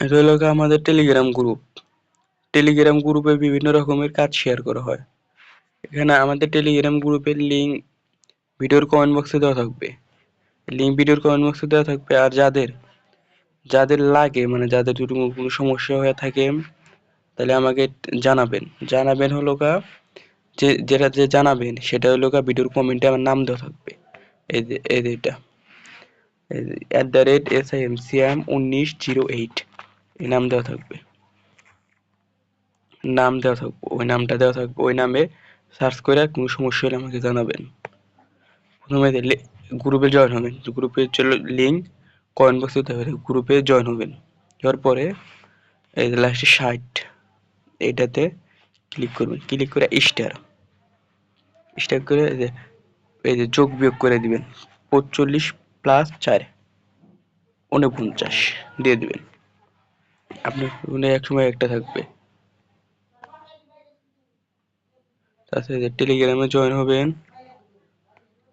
এটা হলো আমাদের টেলিগ্রাম গ্রুপ টেলিগ্রাম গ্রুপে বিভিন্ন রকমের কাজ শেয়ার করা হয়। এখানে আমাদের টেলিগ্রাম গ্রুপের লিঙ্ক ভিডিওর কমেন্ট বক্সে দেওয়া থাকবে। লিঙ্ক ভিডিওর কমেন্ট বক্সে দেওয়া থাকবে। আর যাদের যাদের লাগে মানে যাদের যদি কোনো সমস্যা হয়ে থাকে, তাহলে আমাকে জানাবেন। জানাবেন হলো গা যে, যেটা, যে জানাবেন, সেটা হলো গা ভিডিওর কমেন্টে আমার নাম দেওয়া থাকবে। এই যে এই যে এটা। At the rate S I M C M উনিশ জিরো এইট এই নাম দেওয়া থাকবে। নাম দেওয়া থাকবে, ওই নামটা দেওয়া থাকবে, ওই নামে সার্চ করে কোনো সমস্যা হলে আমাকে জানাবেন। প্রথমে গ্রুপে জয়েন হবেন। গ্রুপের চলো লিঙ্ক কয়েন বক্সে দেওয়া গ্রুপে জয়েন হবেন। এর পরে এই লাস্টে ষাট এইটাতে ক্লিক করবেন। ক্লিক করে স্টার স্টার করে এই যে, এই যোগ বিয়োগ করে দিবেন। পঁচল্লিশ প্লাস চার, উনপঞ্চাশ দিয়ে দিবেন। আপনার ফোনে এক সময় একটা থাকবে। তাছাড়া টেলিগ্রামে জয়েন হবেন,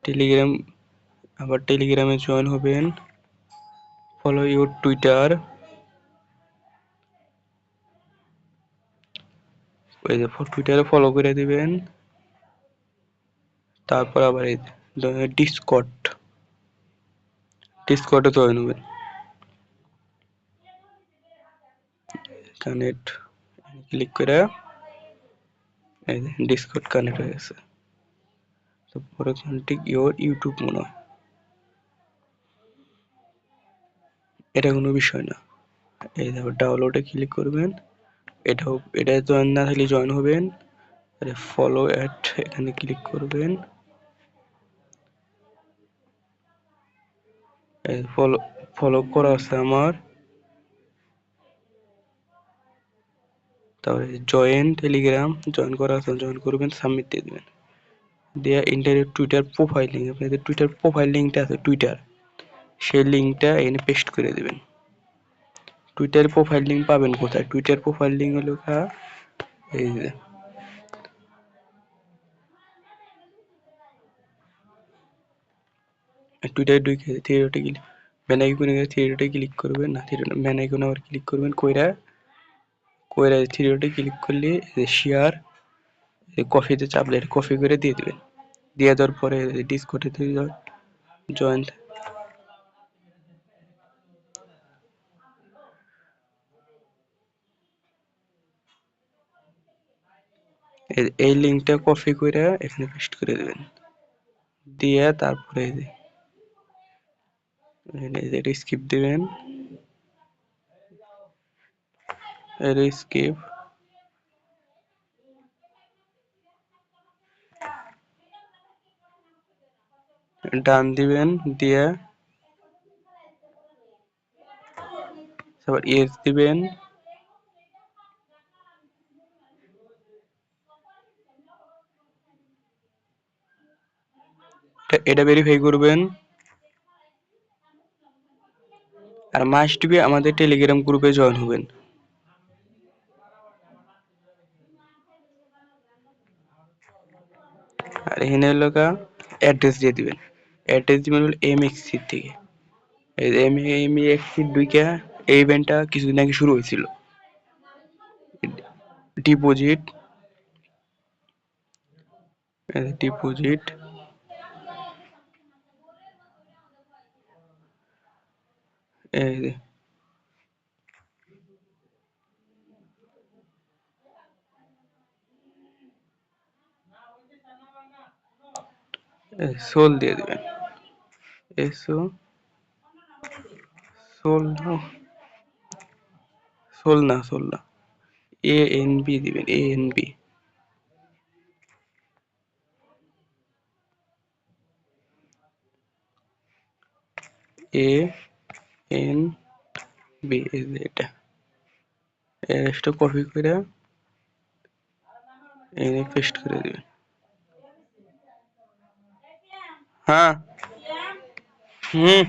টেলিগ্রাম, আবার টেলিগ্রামে জয়েন হবেন ফলো ইউর টুইটার ওই যে টুইটারে ফলো করে দিবেন। তারপর আবার এই ডিসকট ডিসকটে জয়েন হবেন। কানেক্ট ক্লিক করে এই যে ডিসকট কানেক্ট হয়ে গেছে। তো পরে ঠিক ইওর ইউটিউব মনে হয়। এটা কোনো বিষয় না। এই দেখো ডাউনলোডে ক্লিক করবেন। এটাও, এটা জয়েন না থাকলে জয়েন হবেন। আরে ফলো অ্যাট এখানে ক্লিক করবেন। ফলো ফলো করা আছে আমার। তারপরে জয়েন টেলিগ্রাম জয়েন করা আছে জয়েন করবেন সাবমিট দিয়ে দেবেন। দিয়ে ইন্টারনেট টুইটার প্রোফাইল লিঙ্ক আপনাদের টুইটার প্রোফাইল লিঙ্কটা আছে টুইটার সেই লিঙ্কটা এখানে পেস্ট করে দেবেন। টুইটার প্রোফাইল লিঙ্ক পাবেন কোথায়? টুইটার প্রোফাইল লিঙ্ক হলো এই যে। টুইটারে ঢুকে থ্রি ডটে ক্লিক ম্যান আইকনে গিয়ে ক্লিক করবেন। না থ্রি ম্যান আবার ক্লিক করবেন, কইরা কইরা থ্রি ডটে ক্লিক করলে শেয়ার কফিতে চাপলে কফি করে দিয়ে দিবেন। দিয়ে দেওয়ার পরে ডিসকোটে জয়েন এই লিঙ্কটা কপি করে এখানে পেস্ট করে দেবেন। দিয়ে তারপরে স্কিপ দিবেন। স্কিপ ডান দিবেন, দিয়ে তারপর ইয়েস দিবেন। এটা ভেরিফাই করবেন। আর মাস্ট বি আমাদের টেলিগ্রাম গ্রুপে জয়েন হবেন। আর এখানে হলো অ্যাড্রেস দিয়ে দিবেন। অ্যাড্রেস দিবেন হলো এম এক্সি থেকে। এম এম এক্স এক্সি দুইটা এই ইভেন্টটা কিছুদিন আগে শুরু হয়েছিল। ডিপোজিট ডিপোজিট এই সোল দিয়ে দিবেন। এসো। সোল সোল না সোল না। এ এন বি দিবেন, A N B. A N B এটা। এটা কপি করে এনে পেস্ট করে দিবেন। হ্যাঁ হুম